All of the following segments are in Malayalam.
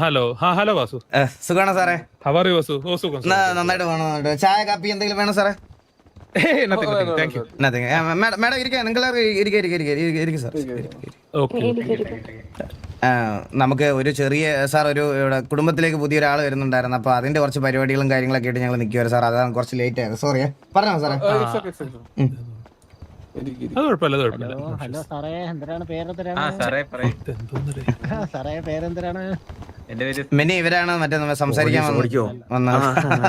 ഹലോ. ആ ഹലോ. വാസു. സുഖാണോ സാറേ? ഹവാറി വാസു? ഓ സുഖം നന്നായിട്ട് വേണം നന്നായിട്ട് ചായ കാപ്പി എന്തെങ്കിലും വേണം സാറേ. മാഡം മാഡം ഇരിക്കാം നിങ്ങൾ നമുക്ക് ഒരു ചെറിയ സാർ ഒരു ഇവിടെ കുടുംബത്തിലേക്ക് പുതിയൊരാൾ വരുന്നുണ്ടായിരുന്നു. അപ്പൊ അതിന്റെ കുറച്ച് പരിപാടികളും കാര്യങ്ങളൊക്കെ ആയിട്ട് ഞങ്ങൾ നിൽക്കുവായിരുന്നു സാർ അതാണ് കുറച്ച് ലേറ്റ് ആയത്. സോറിയാ പറഞ്ഞോ സാറേ. അത് കുഴപ്പമില്ല അത് കുഴപ്പമില്ല. ഹലോ സാറേ എന്തിനാണ് ആ പേരെന്തിനാണ് സാറേ പറയൂ. എന്തോന്നല്ലേ സാറേ പേരെന്തിനാണ്? എന്റെ പേര് മിനി ഇവരാണ് മറ്റേ നമ്മൾ സംസാരിക്കാൻ വന്ന- വന്ന സാറേ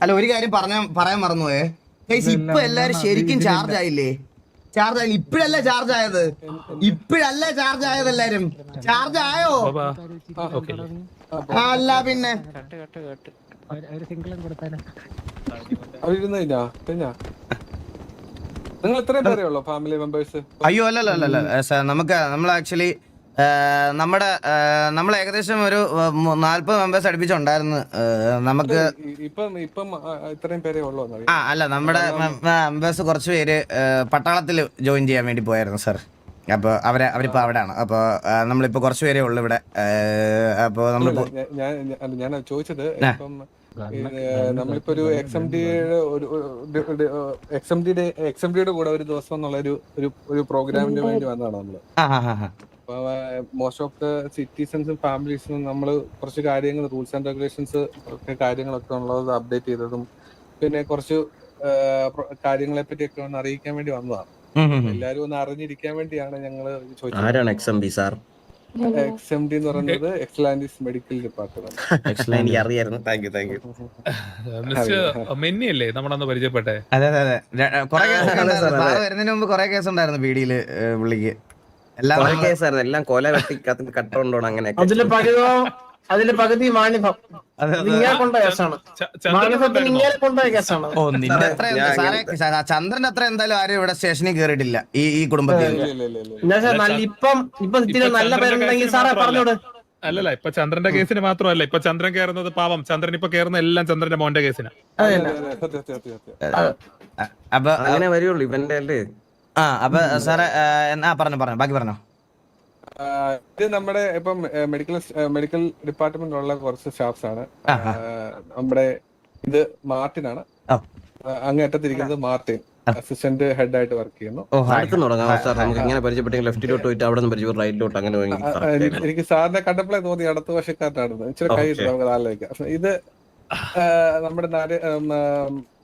അല്ല ഒരു കാര്യം പറഞ്ഞ പറയാൻ മറന്നുപോയേ. ഗൈസ് ഇപ്പൊ എല്ലാരും ശരിക്കും ചാർജ് ആയില്ലേ? ചാർജ് ആയില്ല? ഇപ്പഴല്ല ചാർജ് ആയത്? ഇപ്പഴല്ല ചാർജ് ആയത് എല്ലാരും? ചാർജ് ആയോ? ബാബാ. ആ, അല്ല പിന്നെ. ഒരു- ഒരു സിംഗിളും കൊടുത്താലും കഴിഞ്ഞാ നിങ്ങൾ പേരേ ഉള്ളോ ഫാമിലി മെമ്പേഴ്സ് അയ്യോ അല്ലല്ല അല്ലല്ല സാർ നമുക്ക് നമ്മൾ ആക്ച്വലി നമ്മുടെ നമ്മൾ ഏകദേശം ഒരു നാല്പത് മെമ്പേഴ്സ് അടുപ്പിച്ചുണ്ടായിരുന്നു. നമുക്ക് ആ, ഇത്രയും പേരേ ഉള്ളോ ആ അല്ല നമ്മുടെ മെമ്പേഴ്സ് കുറച്ച് പേര് പട്ടാളത്തിൽ ജോയിൻ ചെയ്യാൻ വേണ്ടി പോയായിരുന്നു സാർ. അപ്പോൾ അവരെ അവരിപ്പോൾ അവിടെയാണ്. അപ്പോൾ നമ്മളിപ്പോൾ കുറച്ച് പേരേ ഉള്ളൂ ഇവിടെ. അപ്പോൾ നമ്മൾ ഞാൻ ചോദിച്ചത് ഇപ്പം നമ്മളിപ്പോ ഒരു എക്സ് എം ഡിയുടെ ഒരു എക്സ് എം ഡിയുടെ എക്സ് എം ഡിയുടെ കൂടെ ഒരു ദിവസം എന്നുള്ള ഒരു ഒരു പ്രോഗ്രാമിന് വേണ്ടി വന്നതാണ് നമ്മൾ. മോസ്റ്റ് ഓഫ് ദ സിറ്റിസൺസും ഫാമിലീസും നമ്മൾ കുറച്ച് കാര്യങ്ങൾ റൂൾസ് ആൻഡ് റെഗുലേഷൻസ് ഒക്കെ കാര്യങ്ങളൊക്കെ ഉള്ളത് അപ്ഡേറ്റ് ചെയ്തതും പിന്നെ കുറച്ച് കാര്യങ്ങളെ പറ്റിയൊക്കെ ഒന്ന് അറിയിക്കാൻ വേണ്ടി വന്നതാണ്. എല്ലാരും ഒന്ന് അറിഞ്ഞിരിക്കാൻ വേണ്ടിയാണ് ഞങ്ങൾ ചോദിച്ചത്. ആരാണ് X M sir? X M D എന്ന് പറയുന്നത് എക്സലാൻഡിസ് മെഡിക്കൽ ഡിപ്പാർട്ട്മെന്റ് എനിക്ക് അറിയായിരുന്നു. Thank you thank you mister മെന്നി അല്ലേ നമ്മളന്ന് പരിചയപ്പെട്ടെ? അതെ അതെ അതെ. കുറെ കേസ് വരുന്നതിന് മുമ്പ് കുറെ കേസ് ഉണ്ടായിരുന്നു പീഡിയിൽ പുള്ളിക്ക്. എല്ലാം കേസായിരുന്നു. എല്ലാം കൊല വെട്ടി കത്തി അങ്ങനെ അങ്ങനെയൊക്കെ. അതിൽ പകുതി അതിൽ പകുതി ച- ചന്ദ്രൻ അത്ര എന്തായാലും ആരും ഇവിടെ സ്റ്റേഷനിൽ കേറിയിട്ടില്ല. ഈ ഈ കുടുംബത്തിൽ. ഇപ്പം ഇപ്പൊ നല്ല പേരുണ്ടെങ്കിൽ സാറേ. പറഞ്ഞോട്. അല്ലല്ല ഇപ്പൊ ചന്ദ്രന്റെ കേസിന് മാത്രമല്ല. ഇപ്പൊ ചന്ദ്രൻ കയറുന്നത് പാവം. ചന്ദ്രൻ ഇപ്പൊ കയറുന്ന എല്ലാം ചന്ദ്രന്റെ മോന്റെ കേസിന്. അപ്പൊ അങ്ങനെ വരുള്ളൂ ഇവന്റെ അല്ലേ? ആ അപ്പൊ സാറേ എന്നാ പറഞ്ഞു പറഞ്ഞു. ബാക്കി പറഞ്ഞോ. ഇത് നമ്മുടെ ഇപ്പം മെഡിക്കൽ മെഡിക്കൽ ഡിപ്പാർട്ട്മെന്റിലുള്ള കുറച്ച് സ്റ്റാഫ്സ് ആണ്. നമ്മുടെ ഇത് മാർട്ടിൻ ആണ്. അങ്ങേറ്റത്തിരിക്കുന്നത് മാർട്ടിൻ. അസിസ്റ്റന്റ് ഹെഡ് ആയിട്ട് വർക്ക് ചെയ്യുന്നു. നമുക്ക് ഇങ്ങനെ പരിചയപ്പെട്ടെങ്കിൽ ലെഫ്റ്റിലോട്ട് പോയിട്ട് അവിടെ നിന്ന് പരിചയപ്പെട്ട് റൈറ്റിലോട്ട് അങ്ങനെ എനിക്ക് സാറിനെ കണ്ടപ്പോഴേ തോന്നി അടുത്ത വശക്കാരനാണ് ഇച്ചിരി കൈ ഇട്ട് നമുക്ക് ആലോചിക്കാം ഇത് നമ്മുടെ നാല്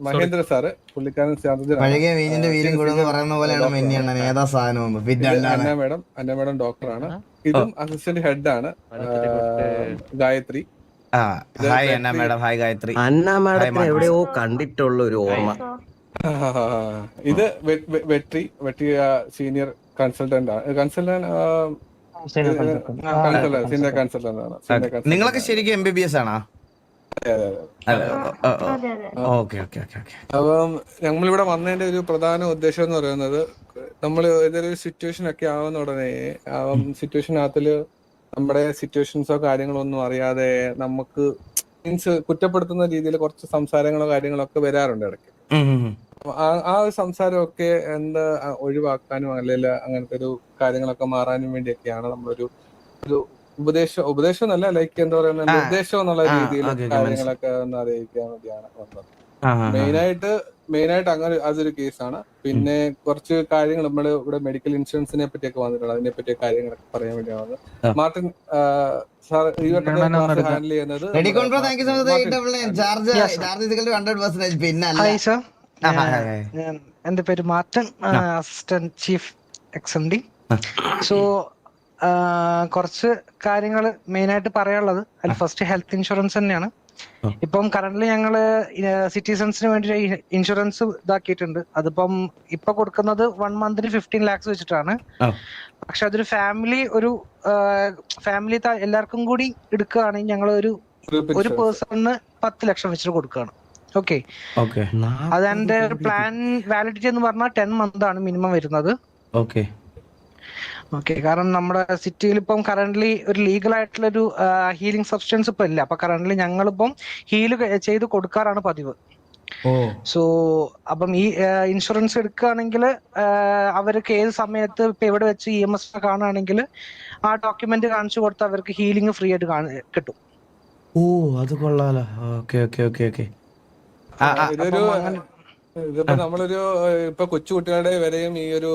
മഹേന്ദ്ര സാറ് പുള്ളിക്കാരൻ പഴകിയ വീഞ്ഞിന്റെ വീര്യം കൂടുന്ന പറയുന്ന പോലെയാണ് ഏതാ സാധനം അന്ന മേഡം അന്ന മേഡം ഡോക്ടറാണ്. ഇതും അസിസ്റ്റന്റ് ഹെഡ് ആണ് ഗായത്രി. ആ ഹായ് എന്നാ മേഡം. ഹായ് ഗായത്രി. അന്ന മാഡത്തിന് എവിടെയോ കണ്ടിട്ടുള്ള ഒരു ഓർമ്മ. ഇത് വെട്ടി വെട്രി വെട്രി സീനിയർ കൺസൾട്ടന്റ് ആണ്. കൺസൾട്ടന്റ് കൺസൾട്ടന്റ് സീനിയർ കൺസൾട്ടന്റ് ആണ്. senior consultant നിങ്ങളൊക്കെ ശരിക്കും എം ബി ബി എസ് ആണോ. Okay okay okay okay. അപ്പം നമ്മളിവിടെ വന്നതിന്റെ ഒരു പ്രധാന ഉദ്ദേശം എന്ന് പറയുന്നത് നമ്മൾ ഏതൊരു സിറ്റുവേഷൻ ഒക്കെ ആവുന്ന ഉടനെ ആ സിറ്റുവേഷനകത്തിൽ നമ്മുടെ സിറ്റുവേഷൻസോ കാര്യങ്ങളോ ഒന്നും അറിയാതെ നമുക്ക് മീൻസ് കുറ്റപ്പെടുത്തുന്ന രീതിയിൽ കുറച്ച് സംസാരങ്ങളോ കാര്യങ്ങളോ ഒക്കെ വരാറുണ്ട് ഇടയ്ക്ക്. ആ- ആ ഒരു സംസാരമൊക്കെ എന്താ ഒഴിവാക്കാനും അല്ലെങ്കിൽ അങ്ങനത്തെ ഒരു കാര്യങ്ങളൊക്കെ മാറാനും വേണ്ടിയൊക്കെയാണ് നമ്മളൊരു ഒരു ഉപദേശം ഉപദേശം അല്ല ലൈക്ക് എന്താ പറയുക ആ. നിർദ്ദേശം എന്നുള്ള രീതിയിൽ കാര്യങ്ങളൊക്കെ ഒന്ന് അറിയിക്കാൻ വേണ്ടിയാണ് വന്നത്. മെയിനായിട്ട് മെയിനായിട്ട് അങ്ങനെ അതൊരു കേസാണ്. പിന്നെ കുറച്ച് കാര്യങ്ങൾ നമ്മൾ ഇവിടെ മെഡിക്കൽ ഇൻഷുറൻസിനെ പറ്റിയൊക്കെ വന്നിട്ടുണ്ട് അതിനെ പറ്റിയ കാര്യങ്ങളൊക്കെ പറയാൻ വേണ്ടിയാണ്. മാർട്ടിൻ സാർ ഈ വട്ടത്തെ ഹാൻഡിൽ ചെയ്യുന്നത് എന്റെ പേര് Martin assistant chief X M D so കുറച്ച് കാര്യങ്ങൾ മെയിൻ ആയിട്ട് പറയാനുള്ളത്. അതിൽ ഫസ്റ്റ് ഹെൽത്ത് ഇൻഷുറൻസ് തന്നെയാണ്. ഇപ്പം കറന്റ് ഞങ്ങൾ സിറ്റിസൺസിന് വേണ്ടി ഇൻഷുറൻസ് ഇതാക്കിയിട്ടുണ്ട്. അതിപ്പം ഇപ്പൊ കൊടുക്കുന്നത് വൺ മന്തിന് ഫിഫ്റ്റീൻ ലാക്സ് വെച്ചിട്ടാണ്. പക്ഷെ അതൊരു ഫാമിലി ഒരു ഫാമിലി എല്ലാവർക്കും കൂടി എടുക്കുകയാണെങ്കിൽ ഞങ്ങൾ ഒരു ഒരു പേഴ്സണിന് പത്ത് ലക്ഷം വെച്ചിട്ട് കൊടുക്കുകയാണ്. ഓക്കെ ഓക്കെ അതെന്റെ പ്ലാൻ വാലിഡിറ്റി എന്ന് പറഞ്ഞാൽ ടെൻ മന്ത് ആണ് മിനിമം വരുന്നത്. ഓക്കെ ഓക്കെ കാരണം നമ്മുടെ സിറ്റിയിൽ ഇപ്പം കറന്റ്ലി ഒരു ലീഗൽ ആയിട്ടുള്ള ഒരു ഹീലിംഗ് സബ്സ്റ്റൻസ് ഇപ്പൊ ഇല്ല. അപ്പൊ കറന്റ്ലി ഞങ്ങളിപ്പം ഹീൽ ചെയ്ത് കൊടുക്കാറാണ് പതിവ്. സോ അപ്പം ഈ ഇൻഷുറൻസ് എടുക്കുകയാണെങ്കിൽ അവർക്ക് ഏത് സമയത്ത് ഇപ്പൊ എവിടെ വെച്ച് ഇ എം എസ് കാണുകയാണെങ്കിൽ ആ ഡോക്യുമെന്റ് കാണിച്ചു കൊടുത്ത് അവർക്ക് ഹീലിംഗ് ഫ്രീ ആയിട്ട് കാണി- കിട്ടും. ഓ അത് കൊള്ളാലോ. ഓക്കെ ഓക്കെ ഓക്കെ ഓക്കെ ഇതിപ്പോ നമ്മളൊരു ഇപ്പൊ കൊച്ചുകുട്ടികളുടെ വരെയും ഈ ഒരു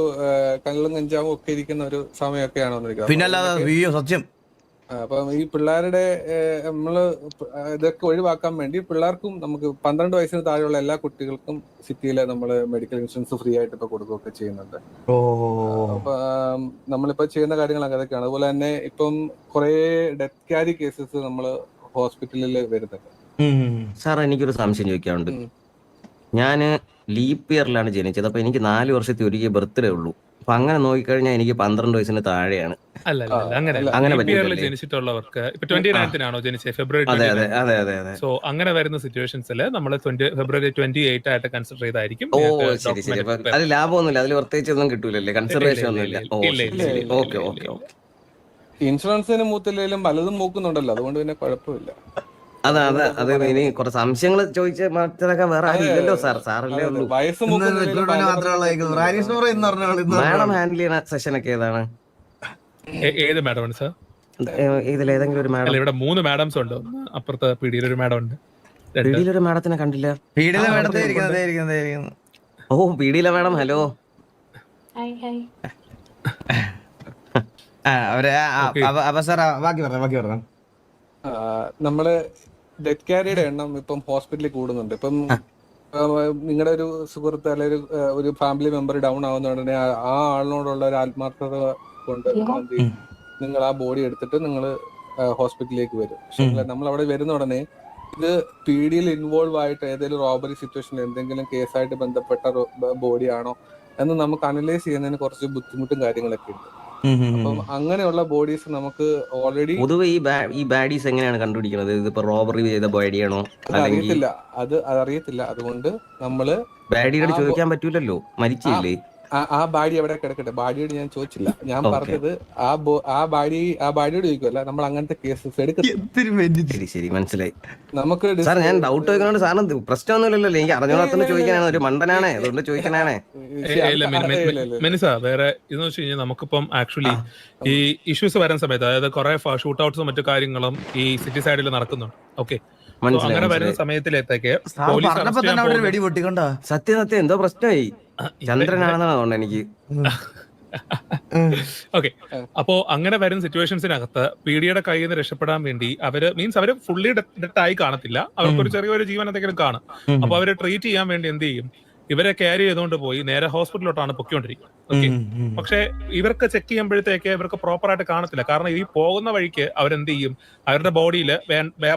കള്ളും കഞ്ചാവും ഒക്കെ ഇരിക്കുന്ന ഒരു സമയമൊക്കെയാണ് വന്നിരിക്കുന്നത്. പിന്നെ അല്ലാതെ അയ്യോ സത്യം. അപ്പം ഈ പിള്ളേരുടെ നമ്മൾ ഇതൊക്കെ ഒഴിവാക്കാൻ വേണ്ടി പിള്ളേർക്കും നമുക്ക് പന്ത്രണ്ട് വയസ്സിന് താഴെയുള്ള എല്ലാ കുട്ടികൾക്കും സിറ്റിയിലെ നമ്മൾ മെഡിക്കൽ ഇൻഷുറൻസ് ഫ്രീ ആയിട്ട് ഇപ്പൊ കൊടുക്കുകയൊക്കെ ചെയ്യുന്നുണ്ട്. ഓ. അപ്പൊ നമ്മളിപ്പോ ചെയ്യുന്ന കാര്യങ്ങൾ അതൊക്കെയാണ്. അതുപോലെ തന്നെ ഇപ്പം കുറെ ഡെത്ത് ക്യാരി കേസസ് നമ്മൾ ഹോസ്പിറ്റലിൽ വരുന്നുണ്ട്. സാർ എനിക്കൊരു സംശയം ചോദിക്കാനുണ്ട്. ഉം. ഞാൻ ലീപ്പ് ഇയറിലാണ് ജനിച്ചത്. അപ്പൊ എനിക്ക് നാല് വർഷത്തെ ഒരിക്കൽ ബർത്ത്ഡേ ഉള്ളൂ. അപ്പൊ അങ്ങനെ നോക്കിക്കഴിഞ്ഞാൽ എനിക്ക് പന്ത്രണ്ട് വയസ്സിന് താഴെയാണ്? ജനിച്ചിട്ടുള്ളവർക്ക് ഇപ്പൊ ട്വന്റി നയൻത്തിനാണോ ജനിച്ചത് ഫെബ്രുവരി അതെ അതെ അതെ അതെ അതെ. സോ അങ്ങനെ വരുന്ന സിറ്റുവേഷൻസിൽ നമ്മൾ ഫെബ്രുവരി ട്വന്റി എയ്റ്റ് ആയിട്ട് കൺസിഡർ ചെയ്തായിരിക്കും ഓ ശരി ശരി. അത് ലാഭമൊന്നുമില്ല. അതിൽ പ്രത്യേകിച്ച് ഒന്നും കിട്ടൂലല്ലേ കൺസിഡറേഷൻ ഇല്ല, ഒന്നുമില്ല. ഇല്ല, ഓ ശരി ശരി. ഇല്ല, ഓക്കെ ഓക്കെ. ഓക്കെ. ഇൻഷുറൻസിന് മൂത്തില്ലെങ്കിലും പലതും മൂക്കുന്നുണ്ടല്ലോ അതുകൊണ്ട് പിന്നെ കുഴപ്പമില്ല. അതെ അതെ അതെ. ഇനി കുറച്ച് സംശയങ്ങൾ ചോദിച്ച മറ്റൊക്കെ വേറെ ആരും ഇല്ലല്ലോ സാർ സാറല്ലേ. ഉള്ളൂ. മാഡം ഹാൻഡിൽ ചെയ്യുന്ന സെഷൻ ഒക്കെ ഏതാണ്? ഏത് മാഡമാണ് സർ? ഇതിൽ ഏതെങ്കിലും ഒരു അല്ല മാഡം ഇവിടെ മൂന്ന് മാഡംസ് ഉണ്ട്. അപ്പുറത്തെ പീടിയിൽ ഒരു മാഡം ഉണ്ട്. പീടിയിൽ ഒരു മാഡത്തിനെ കണ്ടില്ല? ഇരിക്കുന്നത് ഇരിക്കുന്നത് ഓ പീടിയിലെ മാഡം ഹലോ. അവരെ ബാക്കി പറഞ്ഞു ബാക്കി പറഞ്ഞു. നമ്മൾ ഡെത്ത് ക്യാരിയുടെ എണ്ണം ഇപ്പം ഹോസ്പിറ്റലിൽ കൂടുന്നുണ്ട്. ഇപ്പം നിങ്ങളുടെ ഒരു സുഹൃത്ത് അല്ലെങ്കിൽ ഒരു, ഒരു ഫാമിലി മെമ്പർ ഡൗൺ ആവുന്ന ഉടനെ ആ ആളിനോടുള്ള ഒരു ആത്മാർത്ഥത കൊണ്ട് നിങ്ങൾ ആ ബോഡി എടുത്തിട്ട് നിങ്ങൾ ഹോസ്പിറ്റലിലേക്ക് വരും. പക്ഷേ നമ്മൾ അവിടെ വരുന്ന ഉടനെ ഇത് പീഡിയിൽ ഇൻവോൾവ് ആയിട്ട് ഏതെങ്കിലും റോബറി സിറ്റുവേഷനിൽ എന്തെങ്കിലും കേസായിട്ട് ബന്ധപ്പെട്ട ബോഡിയാണോ ആണോ എന്ന് നമുക്ക് അനലൈസ് ചെയ്യുന്നതിന് കുറച്ച് ബുദ്ധിമുട്ടും കാര്യങ്ങളൊക്കെ ഉണ്ട്. അപ്പം അങ്ങനെയുള്ള ബോഡീസ് നമുക്ക് ഓൾറെഡി പൊതുവെ ഈ ഈ ബാഡീസ് എങ്ങനെയാണ് കണ്ടുപിടിക്കുന്നത് ഇതിപ്പോ റോബറി ചെയ്ത ബോഡിയാണോ അറിയത്തില്ല. അത് അതറിയത്തില്ല അതുകൊണ്ട് നമ്മൾ ബാഡിയോട് ചോദിക്കാൻ പറ്റൂലല്ലോ. മരിച്ചില്ലേ ആ- ആ ബാഡി അവിടെ കിടക്കട്ടെ? ബാഡിയോട് ഞാൻ ചോദിച്ചില്ല. ഞാൻ പറഞ്ഞത് ആ ബോ ആ ബാഡി ആ ബാഡിയോട് ചോദിക്കുമല്ല നമ്മൾ അങ്ങനത്തെ കേസസ് എടുക്കും ശരി ശരി മനസ്സിലായി. നമുക്ക് സാർ ഞാൻ ഡൗട്ട് ചോദിക്കുന്നതുകൊണ്ട് സാറിന് പ്രശ്നമൊന്നുമില്ലല്ലോ. എനിക്ക് അറിഞ്ഞോളാത്തോണ്ട് ചോദിക്കാനാണ്. ഒരു മണ്ടനാണേ. അതുകൊണ്ട് ചോദിക്കാനാണേ. മിനിസ വേറെ ഇതെന്ന് വെച്ച് കഴിഞ്ഞാൽ നമുക്കിപ്പം ആക്ച്വലി ഈ ഇഷ്യൂസ് വരാൻ സമയത്ത് അതായത് കുറെ ഷൂട്ട് ഔട്ട്സും മറ്റു കാര്യങ്ങളും ഈ സിറ്റി സൈഡിൽ നടക്കുന്നുണ്ട്. ഓക്കെ അങ്ങനെ വരുന്ന. സമയത്തിലേക്ക് പോലീസ് പറഞ്ഞപ്പോ തന്നെ അവിടെ ഒരു വെടി പൊട്ടിക്കൊണ്ടാ സത്യം സത്യം എന്തോ പ്രശ്നമായി. ചന്ദ്രനാണെന്നാണ് തോന്നുന്നത് എനിക്ക്. ഓക്കെ അപ്പോ അങ്ങനെ വരുന്ന സിറ്റുവേഷൻസിനകത്ത് പി ഡിയുടെ കയ്യിൽ നിന്ന് രക്ഷപ്പെടാൻ വേണ്ടി അവർ മീൻസ് അവർ ഫുള്ളി ഡെത്ത് ആയി കാണത്തില്ല. അവർക്കൊരു ചെറിയൊരു ജീവൻ എന്തെങ്കിലും കാണും. അപ്പൊ അവർ ട്രീറ്റ് ചെയ്യാൻ വേണ്ടി എന്ത് ചെയ്യും? ഇവരെ ക്യാരി ചെയ്തുകൊണ്ട് പോയി നേരെ ഹോസ്പിറ്റലിലോട്ടാണ് പൊക്കിക്കൊണ്ടിരിക്കുന്നത് ഓക്കെ പക്ഷെ ഇവർക്ക് ചെക്ക് ചെയ്യുമ്പോഴത്തേക്ക് ഇവർക്ക് പ്രോപ്പർ ആയിട്ട് കാണത്തില്ല. കാരണം ഈ പോകുന്ന വഴിക്ക് അവരെന്ത് ചെയ്യും അവരുടെ ബോഡിയിൽ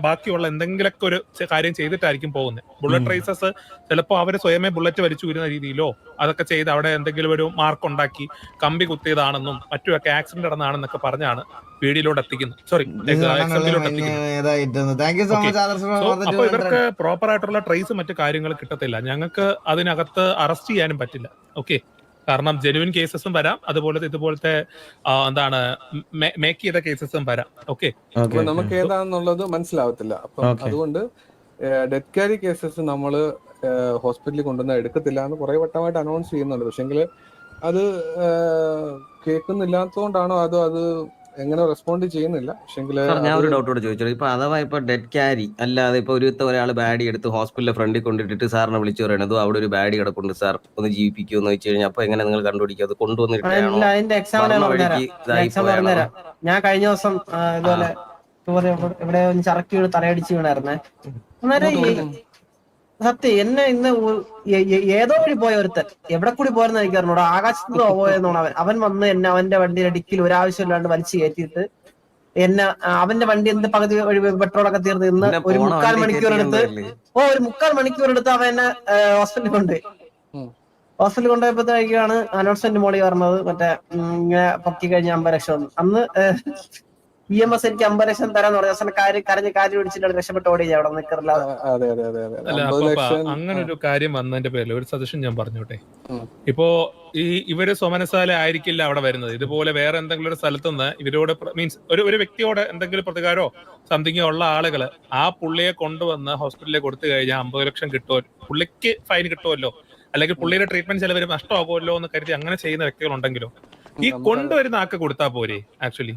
ബാക്കിയുള്ള എന്തെങ്കിലുമൊക്കെ ഒരു കാര്യം ചെയ്തിട്ടായിരിക്കും പോകുന്നത് ബുള്ളറ്റ് ട്രേസസ് ചിലപ്പോൾ അവർ സ്വയമേ ബുള്ളറ്റ് വലിച്ചു വരുന്ന രീതിയിലോ അതൊക്കെ ചെയ്ത് അവിടെ എന്തെങ്കിലും ഒരു മാർക്ക് ഉണ്ടാക്കി കമ്പി കുത്തിയതാണെന്നും മറ്റുമൊക്കെ ആക്സിഡന്റ് നടന്നതാണെന്നൊക്കെ പറഞ്ഞാണ് പീഡിയിലോട്ട് എത്തിക്കുന്നത്. സോറി അപ്പൊ ഇവർക്ക് പ്രോപ്പർ ആയിട്ടുള്ള ട്രേസ് മറ്റു കാര്യങ്ങൾ കിട്ടത്തില്ല. ഞങ്ങൾക്ക് അതിനകത്ത് അറസ്റ്റ് ചെയ്യാനും പറ്റില്ല. ഓക്കെ കാരണം ജെനുവിൻ കേസസും വരാം. അതുപോലെ ഇതുപോലത്തെ എന്താണ് മേക്ക് ചെയ്ത കേസസും വരാം. ഓക്കെ നമുക്ക് ഏതാണെന്നുള്ളത് മനസ്സിലാവത്തില്ല. അപ്പം അതുകൊണ്ട് ഡെത്ത് ക്യാരി കേസസ് നമ്മൾ ഹോസ്പിറ്റലിൽ കൊണ്ടുവന്ന് എടുക്കത്തില്ല എന്ന് കുറെ വട്ടമായിട്ട് അനൗൺസ് ചെയ്യുന്നുണ്ട്. പക്ഷെങ്കിൽ അത് ഏഹ്, കേൾക്കുന്നില്ലാത്തതുകൊണ്ടാണോ അതോ അത് എങ്ങനെ റെസ്പോണ്ട് ചെയ്യുന്നില്ല. പക്ഷെങ്കിൽ ഞാൻ ഒരു ഡൗട്ടോട് ചോദിച്ചോളൂ. ഇപ്പൊ അഥവാ ഇപ്പൊ ഡെഡ് ക്യാരി അല്ലാതെ ഇപ്പൊ ഒരു ഒരാൾ ബാഡി എടുത്ത് ഹോസ്പിറ്റലിലെ ഫ്രണ്ടിൽ കൊണ്ടിട്ടിട്ട് സാറിനെ വിളിച്ചു പറയണത് അവിടെ ഒരു ബാഡി കിടപ്പുണ്ട് സാർ ഒന്ന് ജീവിപ്പിക്കുമോ എന്ന് വെച്ച് കഴിഞ്ഞാൽ അപ്പൊ എങ്ങനെ നിങ്ങൾ കണ്ടുപിടിക്കും? അത് കൊണ്ടുവന്നിട്ടാണോ ഞാൻ കഴിഞ്ഞ ദിവസം ഇതുപോലെ ഇവിടെ- ചറക്കി വീണ് തലയടിച്ച് വീണായിരുന്നേ. അന്നേരം ഈ- സത്യം എന്നെ ഇന്ന് ഏതോ വഴി പോയ ഒരുത്തൻ. എവിടെ കൂടി പോയെന്ന് എനിക്ക് അറിഞ്ഞൂടാ. ആകാശത്ത് പോയെന്നാണ് അവൻ. അവൻ വന്ന് എന്നെ അവന്റെ വണ്ടിയുടെ ഡിക്കിൽ ഒരാവശ്യമില്ലാണ്ട് വലിച്ചു കയറ്റിയിട്ട് എന്നെ അവന്റെ വണ്ടി എന്ത് പകുതി വഴി പെട്രോളൊക്കെ തീർന്ന് ഇന്ന് ഒരു മുക്കാൽ മണിക്കൂർ എടുത്ത് ഓ ഒരു മുക്കാൽ മണിക്കൂർ എടുത്ത് അവൻ എന്നെ ഹോസ്പിറ്റലിൽ കൊണ്ടുപോയി. ഹോസ്റ്റലിൽ ഹോസ്പിറ്റലിൽ കൊണ്ടുപോയപ്പോഴത്തേക്കാണ് അനൗൺസ്മെന്റ് മോളി പറഞ്ഞത്. മറ്റേ ഇങ്ങനെ പൊക്കി കഴിഞ്ഞ അമ്പത് ലക്ഷം അന്ന് ഇ എം എസ് എനിക്ക് അമ്പത് ലക്ഷം തരാന്ന് പറഞ്ഞു. അവസാനം കാര്യം കരഞ്ഞ് കാര്യം പിടിച്ചിട്ട് രക്ഷപ്പെട്ട് ഓടി അവിടെ നിൽക്കില്ല അതെ അതെ അതെ അതെ. അല്ല അമ്പത് ലക്ഷം അങ്ങനെ ഒരു കാര്യം വന്നതിന്റെ പേരിൽ ഒരു സജഷൻ ഞാൻ പറഞ്ഞോട്ടെ. ഇപ്പോ ഈ ഇവർ സ്വമനസാല ആയിരിക്കില്ല അവിടെ വരുന്നത്. ഇതുപോലെ വേറെ എന്തെങ്കിലും ഒരു സ്ഥലത്തുനിന്ന് ഇവരോട് മീൻസ് ഒരു ഒരു വ്യക്തിയോട് എന്തെങ്കിലും പ്രതികാരോ സംതിങ്ങോ ഉള്ള ആളുകൾ ആ പുള്ളിയെ കൊണ്ടുവന്ന് ഹോസ്പിറ്റലിൽ കൊടുത്തു കഴിഞ്ഞാൽ അമ്പത് ലക്ഷം കിട്ടുമോ പുള്ളിക്ക് ഫൈൻ കിട്ടുമല്ലോ അല്ലെങ്കിൽ പുള്ളിയുടെ ട്രീറ്റ്മെന്റ് ചിലവർ നഷ്ടമാകുമല്ലോ എന്ന് കരുതി അങ്ങനെ ചെയ്യുന്ന വ്യക്തികളുണ്ടെങ്കിലും? ഈ കൊണ്ടുവരുന്ന ആക്ക് കൊടുത്താൽ പോരെ ആക്ച്വലി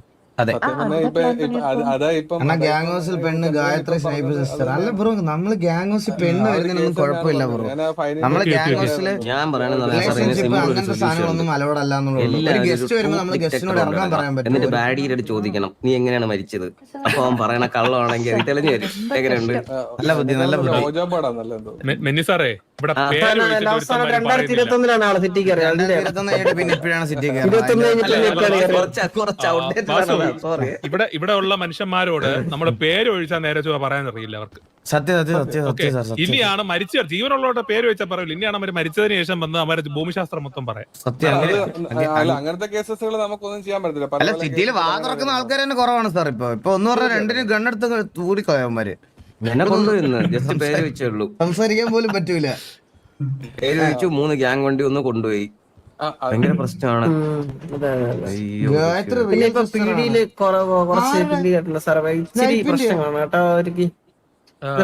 ഗ്യാങ് ഹൗസിൽ പെണ്ണ് ഗായത്രി സ്നൈപ്പർ സിസ്റ്റർ അല്ല ബ്രോ നമ്മൾ ഗ്യാങ് ഹൗസിൽ പെണ്ണ് വരുന്നതിനൊന്നും കുഴപ്പമില്ല ബ്രോ. നമ്മൾ ഗ്യാങ് ഇതിന് റിലേഷൻഷിപ്പ് അങ്ങനത്തെ സാധനങ്ങളൊന്നും ഉണ്ട്. അല്ല എന്നുള്ളൂ ഗസ്റ്റ് വരുമ്പോൾ നമ്മൾ ഗസ്റ്റിനോട് ഇറങ്ങാൻ പറയാൻ പറ്റും എന്നിട്ട് ബാഡിയുടെ ചോദിക്കണം നീ എങ്ങനെയാണ് മരിച്ചത്? അപ്പൊ അവൻ പറയണ കള്ളമാണെങ്കിൽ അത് തെളിഞ്ഞു വരും. എങ്ങനെയുണ്ട്? നല്ല ബുദ്ധി, നല്ല ബുദ്ധി. സാറേ അവസാനം രണ്ടായിരത്തി ഇരുപത്തി ഒന്നിലാണ് ആൾ സിറ്റി കയറിയത് അതിന്റെ ഇരുപത്തൊന്ന് കഴിഞ്ഞിട്ട് പിന്നെ ഇപ്പോഴാണ് സിറ്റി കയറിയത്. കുറച്ച് കുറച്ച് ആ, ഇവിടെ ഇവിടെ ഉള്ള മനുഷ്യന്മാരോട് നമ്മുടെ പേര് ഒഴിച്ചാൽ നേരെ ചുവ പറയാൻ അറിയില്ല അവർക്ക്. സത്യം സത്യം സത്യം സത്യം സാർ സത്യം. ഇനിയാണ് മരിച്ച ജീവനുള്ളവരുടെ പേര് വെച്ചാൽ പറയില്ല ഇനിയാണ് അവർ മരിച്ചതിന് ശേഷം വന്ന് അവരെ ഭൂമിശാസ്ത്രം മൊത്തം പറയാം. സത്യം അത് അങ്ങനെ അല്ല അങ്ങനത്തെ കേസസുകൾ നമുക്കൊന്നും ചെയ്യാൻ പറ്റത്തില്ല. പല അല്ല പല സിറ്റിയിൽ വാ തുറക്കുന്ന ആൾക്കാർ തന്നെ കുറവാണ് സാർ ഇപ്പൊ. ഇപ്പൊ ഒന്ന് പറഞ്ഞാൽ രണ്ടിനും ഗണ്ണെടുത്ത് തൂടിക്കോയവന്മാര് എന്നെ കൊണ്ടുവരുന്നു ജസ്റ്റ് പേര് വെച്ചേ ഉള്ളൂ. സംസാരിക്കാൻ പോലും പറ്റൂല. പേര് വെച്ചു മൂന്ന് ഗ്യാങ് വണ്ടി ഒന്ന് കൊണ്ടുപോയി. ഭയങ്കര പ്രശ്നമാണ്. പിന്നെ ഇപ്പൊ പീഡിയിൽ കുറച്ച് കേട്ടില്ല സാറേ ഇച്ചിരി? പ്രശ്നമാണ് കേട്ടോ അവർക്ക്.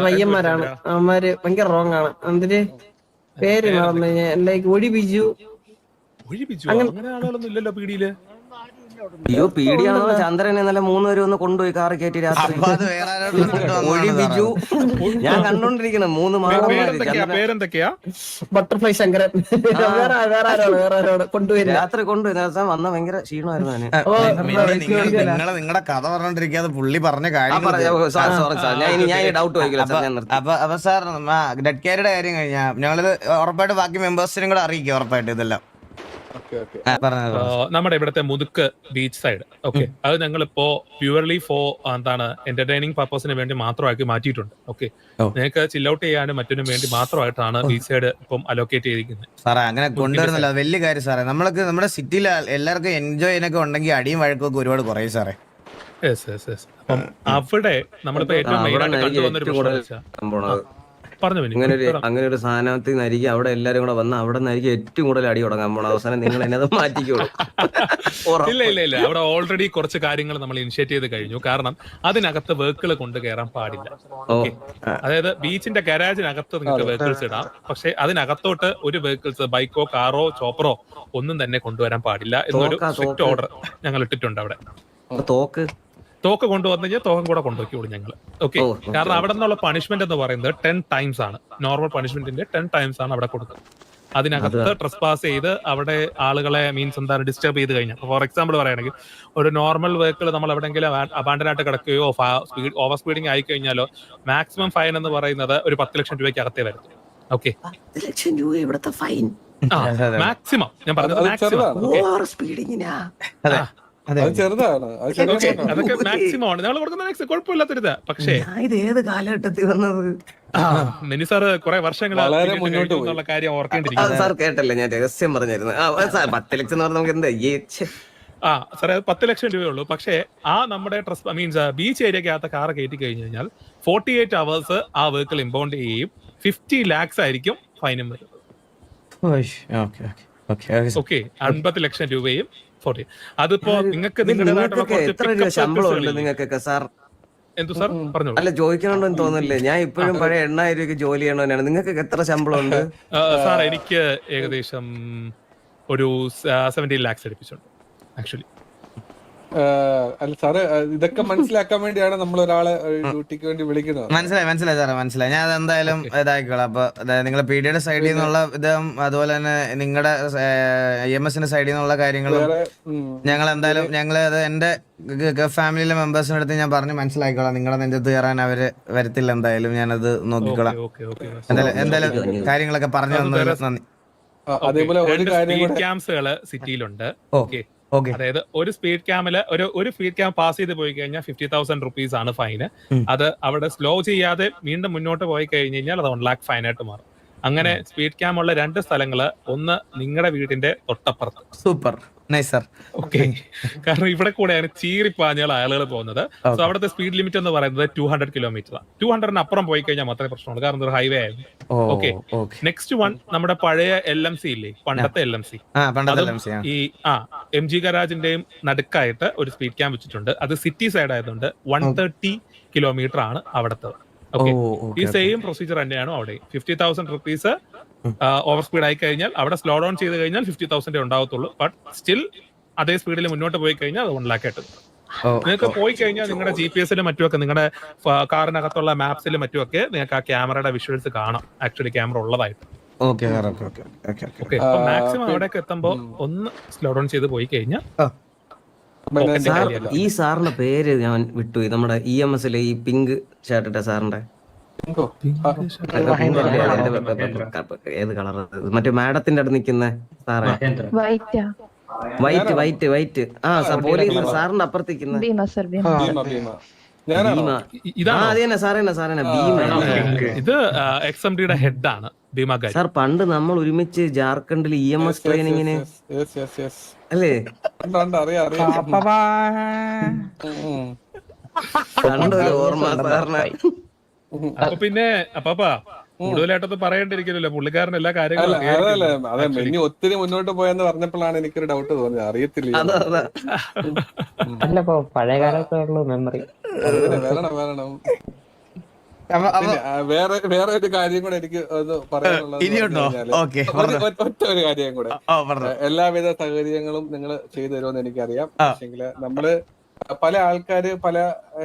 പയ്യന്മാരാണ് അവന്മാര് ഭയങ്കര റോങ് ആണ്. എന്നിട്ട് പേര് മറന്നു ലൈക്ക് ഒഴി ബിജു. ഒഴിപ്പിച്ചു അങ്ങനെ ആളുകളൊന്നും ഇല്ലല്ലോ പീടിയിൽ. അയ്യോ പേടിയാണോ ചന്ദ്രൻ ഇന്നലെ മൂന്ന് പേര് ഒന്ന് കൊണ്ടുപോയി കാറ് കയറ്റി രാത്രി. ഒഴി. ബിജു. ഞാൻ കണ്ടോണ്ടിരിക്കണം മൂന്ന് പേരെന്തൊക്കെയാ ബട്ടർഫ്ലൈ ശങ്കരൻ. വേറെ വേറെ ആരോട് വേറെ ആരോട് കൊണ്ടുവരില്ല രാത്രി കൊണ്ടുപോയി. ദിവസം വന്ന ഭയങ്കര ക്ഷീണമായിരുന്നു. നിങ്ങളെ നിങ്ങളുടെ കഥ പറഞ്ഞോണ്ടിരിക്കാതെ പുള്ളി പറഞ്ഞ കാര്യം അപ്പൊ അപ്പൊ സാർ ഡെഡ് കെയറുടെ കാര്യം കഴിഞ്ഞാൽ ഞങ്ങളിത് ഉറപ്പായിട്ട് ബാക്കി മെമ്പേഴ്സിനും കൂടെ അറിയിക്കും ഉറപ്പായിട്ട് ഇതെല്ലാം. നമ്മുടെ ഇവിടുത്തെ മുതുക്ക് ബീച്ച് സൈഡ് ഓക്കെ അത് ഞങ്ങളിപ്പോ പ്യുവർലി ഫോർ എന്താണ് എന്റർടൈനിങ് പർപ്പസിന് വേണ്ടി മാത്രമാക്കി മാറ്റിയിട്ടുണ്ട്. ഓക്കെ നിങ്ങൾക്ക് ചിൽ ഔട്ട് ചെയ്യാനും മറ്റിനും വേണ്ടി മാത്രമായിട്ടാണ് ബീച്ച് സൈഡ് ഇപ്പം അലോക്കേറ്റ് ചെയ്തിരിക്കുന്നത്. സാറേ അങ്ങനെ കൊണ്ടുവരുന്നില്ല. വലിയ കാര്യം സാറേ. നമ്മൾക്ക് നമ്മുടെ സിറ്റിയിൽ എല്ലാവർക്കും എൻജോയ് ചെയ്യാനൊക്കെ ഉണ്ടെങ്കിൽ അടിയും വഴക്കൊക്കെ ഒരുപാട് കുറയും സാറേ. അപ്പം അവിടെ നമ്മളിപ്പോ ഏറ്റവും മെയിൻ ആയിട്ട് പ്രശ്നം അങ്ങനെ ഒരു അങ്ങനെ ഒരു സാധനത്തിൽ നിന്നായിരിക്കും അവിടെ എല്ലാരും കൂടെ വന്ന് അവിടെ നിന്നായിരിക്കും ഏറ്റവും കൂടുതൽ അടി തുടങ്ങാൻ പോണത്. അവസാനം നിങ്ങൾ എന്നെ അത് മാറ്റിക്കോളൂ. ഇല്ല ഇല്ല ഇല്ല. അവിടെ ഓൾറെഡി കുറച്ച് കാര്യങ്ങൾ നമ്മൾ ഇനിഷ്യേറ്റ് ചെയ്ത് കഴിഞ്ഞു. കാരണം അതിനകത്ത് വെഹിക്കിൾ കൊണ്ട് കയറാൻ പാടില്ല. അതായത് ബീച്ചിന്റെ ഗരാജിനകത്ത് നിങ്ങൾക്ക് വെഹിക്കിൾസ് ഇടാം. പക്ഷെ അതിനകത്തോട്ട് ഒരു വെഹിക്കിൾസ് ബൈക്കോ കാറോ ചോപ്പറോ ഒന്നും തന്നെ കൊണ്ടുവരാൻ പാടില്ല. എന്നൊരു സ്ട്രിക്റ്റ് ഓർഡർ ഞങ്ങൾ ഇട്ടിട്ടുണ്ട് അവിടെ തോക്ക്. തോക്ക് കൊണ്ടുവന്നു കഴിഞ്ഞാൽ തോക്കും കൂടെ കൊണ്ടുപോയിക്കോളൂ ഞങ്ങൾ ഓക്കെ കാരണം അവിടെ നിന്നുള്ള പണിഷ്മെന്റ് എന്ന് പറയുന്നത് ടെൻ ടൈംസ് ആണ്. നോർമൽ പണിഷ്മെന്റിന്റെ ടെൻ ടൈംസ് ആണ് അവിടെ കൊടുക്കുന്നത് അതിനകത്ത് ട്രസ് പാസ് ചെയ്ത് അവിടെ ആളുകളെ മീൻസ് എന്താണ് ഡിസ്റ്റർബ് ചെയ്ത് കഴിഞ്ഞാൽ ഫോർ എക്സാമ്പിൾ പറയുകയാണെങ്കിൽ ഒരു നോർമൽ വെഹിക്കിൾ നമ്മൾ എവിടെയെങ്കിലും അബാൻഡനായിട്ട് കിടക്കുകയോ സ്പീഡ് ഓവർ സ്പീഡിംഗ് ആയി കഴിഞ്ഞാലോ മാക്സിമം ഫൈൻ എന്ന് പറയുന്നത് ഒരു പത്ത് ലക്ഷം രൂപയ്ക്ക് അകത്തേ വരും ഓക്കെ ലക്ഷം രൂപ ഇവിടുത്തെ ഫൈൻ. മാക്സിമം ഞാൻ പറഞ്ഞത് മാക്സിമം സ്പീഡിങ്ങിനാ അതൊക്കെ മാക്സിമം ആണ്. നമ്മൾ കൊടുക്കുന്ന മാക്സിമം കുഴപ്പമില്ലാത്തൊരിത് പക്ഷേ ഞാൻ ഇത് ഏത് കാലഘട്ടത്തിൽ വന്നത്? മിനി സാറ് കുറെ വർഷങ്ങൾ മുന്നോട്ട് പോയി. കാര്യം അത് ഓർക്കേണ്ടിരിക്കുന്നു സാർ കേട്ടല്ലേ ഞാൻ രഹസ്യം പറഞ്ഞിരുന്നു. പത്ത് ലക്ഷം എന്ന് പറഞ്ഞാൽ നമുക്ക് എന്താ ആ സാറേ പത്ത് ലക്ഷം രൂപയുള്ളൂ. പക്ഷേ ആ നമ്മുടെ ട്രസ് മീൻസ് ബീച്ച് ഏരിയക്കകത്ത് കാർ കയറ്റി കഴിഞ്ഞു കഴിഞ്ഞാൽ ഫോർട്ടി എയ്റ്റ് അവേഴ്സ് ആ വെഹിക്കിൾ ഇമ്പൗണ്ട് ചെയ്യും. ഫിഫ്റ്റി ലാക്സ് ആയിരിക്കും ഫൈനും ഓക്കെ ഓക്കെ. ഓക്കെ അൻപത് ലക്ഷം രൂപയും ഫോർട്ടി അതിപ്പോ നിങ്ങൾക്ക് നിങ്ങളുടേതായിട്ടുള്ള സാർ? എന്തു സാർ? പറഞ്ഞു അല്ല ചോദിക്കണോന്ന് തോന്നുന്നില്ലേ? ഞാൻ ഇപ്പോഴും പഴയ എണ്ണായിരം രൂപയ്ക്ക് ജോലി ചെയ്യണവനാണ് നിങ്ങൾക്ക് എത്ര ശമ്പളം ഉണ്ട്? സാർ എനിക്ക് ഏകദേശം ഒരു സെവന്റീൻ ലാക്സ് അടുപ്പിച്ചുണ്ട് ആക്ച്വലി അല്ല സാറ് ഇതൊക്കെ മനസ്സിലാക്കാൻ വേണ്ടിയാണ് നമ്മൾ ഒരാളെ ഡ്യൂട്ടിക്ക് വേണ്ടി വിളിക്കുന്നത്. മനസ്സിലായി മനസ്സിലായി സാറേ മനസ്സിലായി. ഞാൻ അതെന്തായാലും ഇതായിക്കോളാം. അപ്പൊ നിങ്ങൾ പി ഡിയുടെ സൈഡിൽ നിന്നുള്ള ഇതും അതുപോലെ തന്നെ നിങ്ങളുടെ ഐ എം എസിന്റെ സൈഡിൽ നിന്നുള്ള കാര്യങ്ങളും ഞങ്ങൾ എന്തായാലും ഞങ്ങൾ അത് എന്റെ ഫാമിലിയിലെ മെമ്പേഴ്സിന്റെ അടുത്ത് ഞാൻ പറഞ്ഞു മനസ്സിലാക്കിക്കോളാം. നിങ്ങളുടെ നെഞ്ചത്ത് കയറാൻ അവർ വരത്തില്ല എന്തായാലും. ഞാനത് നോക്കിക്കോളാം. ഓക്കെ ഓക്കെ എന്തായാലും എന്തായാലും കാര്യങ്ങളൊക്കെ പറഞ്ഞു തന്നതിൽ നന്ദി. അതേപോലെ ഒരു കാര്യം സ്പീഡ് സിറ്റിയിലുണ്ട് ഓക്കെ. അതായത് ഒരു സ്പീഡ് ക്യാമിൽ ഒരു ഒരു സ്പീഡ് ക്യാം പാസ് ചെയ്ത് പോയി കഴിഞ്ഞാൽ ഫിഫ്റ്റി തൗസൻഡ് റുപ്പീസ് ആണ് ഫൈന് അത് അവിടെ സ്ലോ ചെയ്യാതെ വീണ്ടും മുന്നോട്ട് പോയി കഴിഞ്ഞ് കഴിഞ്ഞാൽ അത് വൺ ലാക്ക് ഫൈൻ ആയിട്ട് മാറും. അങ്ങനെ സ്പീഡ് ക്യാം ഉള്ള രണ്ട് സ്ഥലങ്ങൾ ഒന്ന് നിങ്ങളുടെ വീടിന്റെ തൊട്ടപ്പുറത്ത്. സൂപ്പർ നൈസ് സാർ ഓക്കെ കാരണം ഇവിടെ കൂടെയാണ് ചീറിപ്പാഞ്ഞുള്ള ആളുകൾ പോകുന്നത്. സോ. അവിടുത്തെ സ്പീഡ് ലിമിറ്റ് എന്ന് പറയുന്നത് ടു ഹൺഡ്രഡ് കിലോമീറ്റർ ടു ഹൺഡ്രഡിന് അപ്പുറം പോയി കഴിഞ്ഞാൽ മാത്രമേ പ്രശ്നമുള്ളൂ. കാരണം ഇതൊരു ഹൈവേ ആയിരുന്നു. ഓക്കെ നെക്സ്റ്റ് വൺ നമ്മുടെ പഴയ എൽ എം സി ഇല്ലേ? പണ്ടത്തെ എൽ എം സി ഈ ആ എം ജി ഗരാജിന്റെയും നടുക്കായിട്ട് ഒരു സ്പീഡ് ക്യാമ്പ് വെച്ചിട്ടുണ്ട്. അത് സിറ്റി സൈഡ് ആയതുകൊണ്ട് വൺ തേർട്ടി കിലോമീറ്റർ ആണ് അവിടുത്തെ ഈ സെയിം പ്രൊസീജിയർ തന്നെയാണ് അവിടെ. Fifty thousand rupees over speed ആയി കഴിഞ്ഞാൽ അവിടെ സ്ലോ ഡൗൺ ചെയ്ത് കഴിഞ്ഞാൽ ഫിഫ്റ്റി തൗസൻഡേ ഉണ്ടാവത്തുള്ളൂ. ബട്ട് സ്റ്റിൽ അതേ സ്പീഡിൽ മുന്നോട്ട് പോയി കഴിഞ്ഞാൽ അത് വൺ ലാക്ക് ആയിട്ട് നിങ്ങൾക്ക് പോയി കഴിഞ്ഞാൽ നിങ്ങളുടെ ജി പി എസിലും മറ്റുമൊക്കെ നിങ്ങളുടെ കാറിനകത്തുള്ള മാപ്സിലും മറ്റുമൊക്കെ നിങ്ങൾക്ക് ആ ക്യാമറയുടെ വിഷ്വൽസ് കാണാം. ആക്ച്വലി ക്യാമറ ഉള്ളതായിട്ട്. മാക്സിമം അവിടെയൊക്കെ എത്തുമ്പോ എത്തുമ്പോൾ ഒന്ന് സ്ലോ ഡൗൺ ചെയ്ത് പോയി കഴിഞ്ഞാൽ. ഈ സാറിന്റെ പേര് ഞാൻ വിട്ടുപോയി. നമ്മുടെ ഇ എം എസിലെ ഈ പിങ്ക് ഷർട്ടിട്ട സാറിന്റെ ഏത് കളർ മറ്റേ മാഡത്തിന്റെ അടുത്ത് നിൽക്കുന്ന സാറേ. വൈറ്റ്. വൈറ്റ് വൈറ്റ് ആ സാർ പോലീസ് സാറിന്റെ അപ്പുറത്ത് നിൽക്കുന്ന സർ ഭീമ. ഭീമ, ഭീമ. ഞാനാണോ? ഭീമ. ഇ- ആ ഇതാണോ അത് തന്നെ സാറേ സാറേ ഇത് എക്സ് എം ഡിയുടെ ഹെഡ് ആണ് ഭീമാഗാരി സാർ പണ്ട് നമ്മൾ ഒരുമിച്ച് ജാർഖണ്ഡിൽ ഇ എം എസ് ട്രെയിനിങ്ങിന്. അല്ലേ. കണ്ടൊരു ഓർമ്മ സാറിന്. അപ്പൊ പിന്നെ അപ്പാപ്പാ കൂടുതലായിട്ടൊന്നും പറയേണ്ടിരിക്കില്ലല്ലോ പുള്ളിക്കാരൻ എല്ലാ കാര്യങ്ങളും അതല്ല. അതെ മെനി ഒത്തിരി മുന്നോട്ട് പോയെന്ന് പറഞ്ഞപ്പോഴാണ് എനിക്കൊരു ഡൗട്ട് തോന്നിയത്. അറിയത്തില്ല അല്ല പഴയ മെമ്മറി വേറെ വേറെ ഒരു കാര്യം കൂടെ എനിക്ക് ഒന്ന് പറയാനുള്ളത് ഒറ്റ- ഒരു കാര്യം കൂടെ. ഓ എല്ലാവിധ സൗകര്യങ്ങളും നിങ്ങൾ ചെയ്തു തരുമെന്ന് എനിക്കറിയാം. ആ. പക്ഷെങ്കിൽ നമ്മൾ പല ആൾക്കാര് പല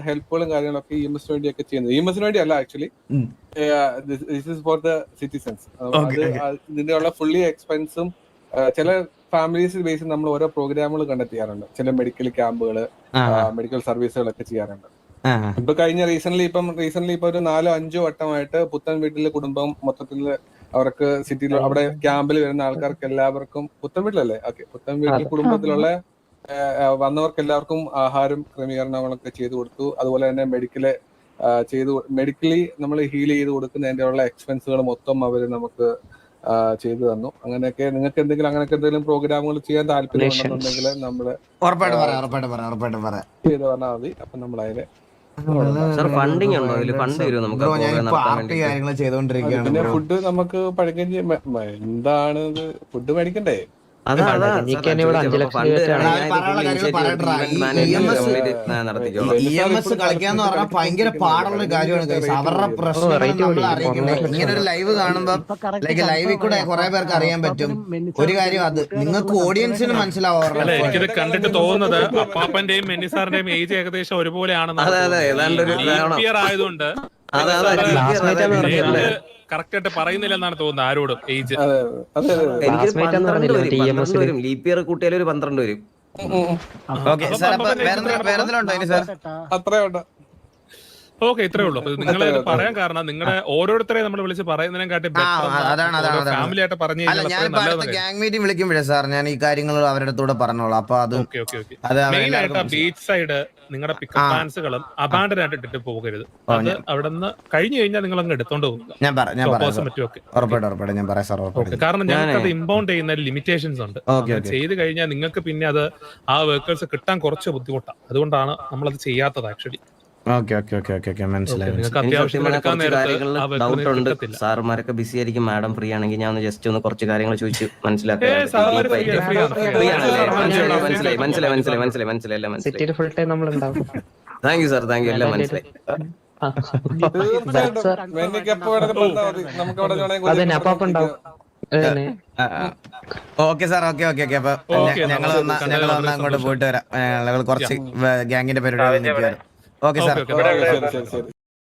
ഹെൽപ്പുകളും കാര്യങ്ങളൊക്കെ ഇ എം എസിന് വേണ്ടിയൊക്കെ ചെയ്യുന്നത്. ഇ എം എസിന് വേണ്ടി അല്ല actually. This is for the citizens അത് ഇതിന്റെ ഉള്ള ഫുള്ളി എക്സ്പെൻസും ചില ഫാമിലീസ് ബേസിൽ നമ്മൾ ഓരോ പ്രോഗ്രാമുകൾ കണ്ടക്ട് ചെയ്യാറുണ്ട്. ചില മെഡിക്കൽ ക്യാമ്പുകൾ മെഡിക്കൽ സർവീസുകളൊക്കെ ചെയ്യാറുണ്ട്. ഇപ്പൊ കഴിഞ്ഞ റീസെന്റ് ഇപ്പം റീസെന്റ് ഇപ്പൊ ഒരു നാലോ അഞ്ചോ വട്ടമായിട്ട് പുത്തൻ വീട്ടിലെ കുടുംബം മൊത്തത്തിൽ അവർക്ക് സിറ്റിയിൽ അവിടെ ക്യാമ്പിൽ വരുന്ന ആൾക്കാർക്ക് എല്ലാവർക്കും പുത്തൻ വീട്ടിലല്ലേ? ഓക്കെ പുത്തൻ വീട്ടിൽ കുടുംബത്തിലുള്ള വന്നവർക്ക് എല്ലാവർക്കും ആഹാരം ക്രമീകരണങ്ങളൊക്കെ ചെയ്തു കൊടുത്തു. അതുപോലെ തന്നെ മെഡിക്കൽ ചെയ്തു മെഡിക്കലി നമ്മൾ ഹീൽ ചെയ്ത് കൊടുക്കുന്നതിന്റെ ഉള്ള എക്സ്പെൻസുകൾ മൊത്തം അവർ നമുക്ക് ചെയ്തു തന്നു. അങ്ങനെയൊക്കെ നിങ്ങൾക്ക് എന്തെങ്കിലും അങ്ങനെയൊക്കെ എന്തെങ്കിലും പ്രോഗ്രാമുകൾ ചെയ്യാൻ താല്പര്യം ഉണ്ടെന്നുണ്ടെങ്കിൽ നമ്മൾ ഉറപ്പായിട്ടും പറയാം ഉറപ്പായിട്ടും പറയാം ഉറപ്പായിട്ടും പറയാം. ചെയ്ത് പറഞ്ഞാൽ മതി. അപ്പൊ നമ്മൾ അതിന് ഫണ്ടിങ് ഉണ്ടോ? ഫണ്ട് വരുമോ നമുക്ക് പിന്നെ ഫുഡ് നമുക്ക് മ- എന്താണ് ഇത്? ഫുഡ് മേടിക്കണ്ടേ? കളിക്കാന്ന് പറഞ്ഞാൽ ഭയങ്കര പാടുള്ള ഒരു കാര്യമാണ്. അവരുടെ നമ്മൾ കൂടി. ഇങ്ങനെ ഒരു ലൈവ് കാണുമ്പോ ലൈക്ക് ലൈവിൽ കൂടെ കുറെ പേർക്ക് അറിയാൻ പറ്റും. ഒരു കാര്യം അത് നിങ്ങൾക്ക് ഓഡിയൻസിന് മനസ്സിലാവും. എനിക്കിത് കണ്ടിട്ട് തോന്നുന്നത് അപ്പാപ്പന്റെയും മെന്നിസാറിന്റെയും ഏജ് ഏകദേശം ഒരുപോലെയാണെന്ന്? ആയതുകൊണ്ട് അതെ പറയുന്നില്ല എന്നാണ് ആണെന്ന് പറഞ്ഞില്ലേ? കറക്റ്റ് ആയിട്ട് പറയുന്നില്ലെന്നാണ് തോന്നുന്നത് ആരോടും. ഏജ്. അതെ അതെ അതെ. അതെ എനിക്ക് Classmate എന്ന് പന്ത്രണ്ട് വരും പന്ത്രണ്ട് വരും. ലീപ്പ് ഇയർ കൂട്ടിയാൽ ഒരു പന്ത്രണ്ട് വരും. ഓക്കെ സാർ അപ്പൊ വേറെന്തെങ്കിലും ഇനി സാർ അത്രേ ഓക്കെ ഇത്രേ ഉള്ളൂ. അപ്പൊ നിങ്ങൾ ഇത് പറയാൻ കാരണം നിങ്ങളെ ഓരോരുത്തരെ നമ്മൾ വിളിച്ച് പറയുന്നതിനെ കാട്ടി ആ, അതാണ്, അതാണ്, അതാണ്. ഫാമിലി ആയിട്ട് പറഞ്ഞു ഗ്യാങ് മീറ്റിംഗ് വിളിക്കുമ്പോഴേ സാർ ഞാൻ ഈ കാര്യങ്ങൾ അവരുടെ അടുത്തൂടെ പറഞ്ഞോളാം. അപ്പൊ അത് ബീച്ച് സൈഡ് നിങ്ങളുടെ പിക്കപ്പ് ആ. ഫാൻസുകളും അബാൻഡൻ ആയിട്ട് ഇട്ടിട്ട് പോകരുത്. അത് അവിടെ നിന്ന് കഴിഞ്ഞു കഴിഞ്ഞാൽ നിങ്ങൾ അങ്ങ് എടുത്തോണ്ട് പോകുക ഞാൻ പറയാം ഞാൻ പറയാം ഉറപ്പായിട്ടും ഉറപ്പായിട്ടും ഞാൻ പറയാം സാർ ഓക്കെ ഉറപ്പായിട്ടും. കാരണം ഞങ്ങൾക്ക് അത് ഇമ്പൗണ്ട് ചെയ്യുന്ന ലിമിറ്റേഷൻസ് ഉണ്ട്. ഓക്കെ അത് ചെയ്ത് കഴിഞ്ഞാൽ നിങ്ങൾക്ക് പിന്നെ അത് ആ വർക്കേഴ്സ് കിട്ടാൻ കുറച്ച് ബുദ്ധിമുട്ടാണ് അതുകൊണ്ടാണ് നമ്മളത് ചെയ്യാത്തത് actually okay okay okay okay okay മനസ്സിലായി ഡൗട്ട് ഉണ്ട്. സാറുമാരൊക്കെ ബിസി ആയിരിക്കും. മാഡം ഫ്രീ ആണെങ്കിൽ ഞാൻ ജസ്റ്റ് ഒന്ന് കുറച്ച് കാര്യങ്ങൾ ചോദിച്ചു മനസ്സിലാക്കാം. മനസ്സിലായി മനസ്സിലായി മനസ്സിലായി മനസ്സിലായി എല്ലാം മനസ്സിലായി. സിറ്റിയിൽ ഫുൾ ടൈം നമ്മൾ ഉണ്ടാവും thank you sir thank you എല്ലാം മനസ്സിലായി. Okay sir okay okay okay. അപ്പൊ ഞങ്ങൾ ഞങ്ങൾ അങ്ങോട്ട് പോയിട്ട് വരാം. ഞങ്ങൾ കുറച്ച് ഗാങ്ങിന്റെ പരിപാടി സാർ ഓക്കെ സാർ. ശരി ശരി.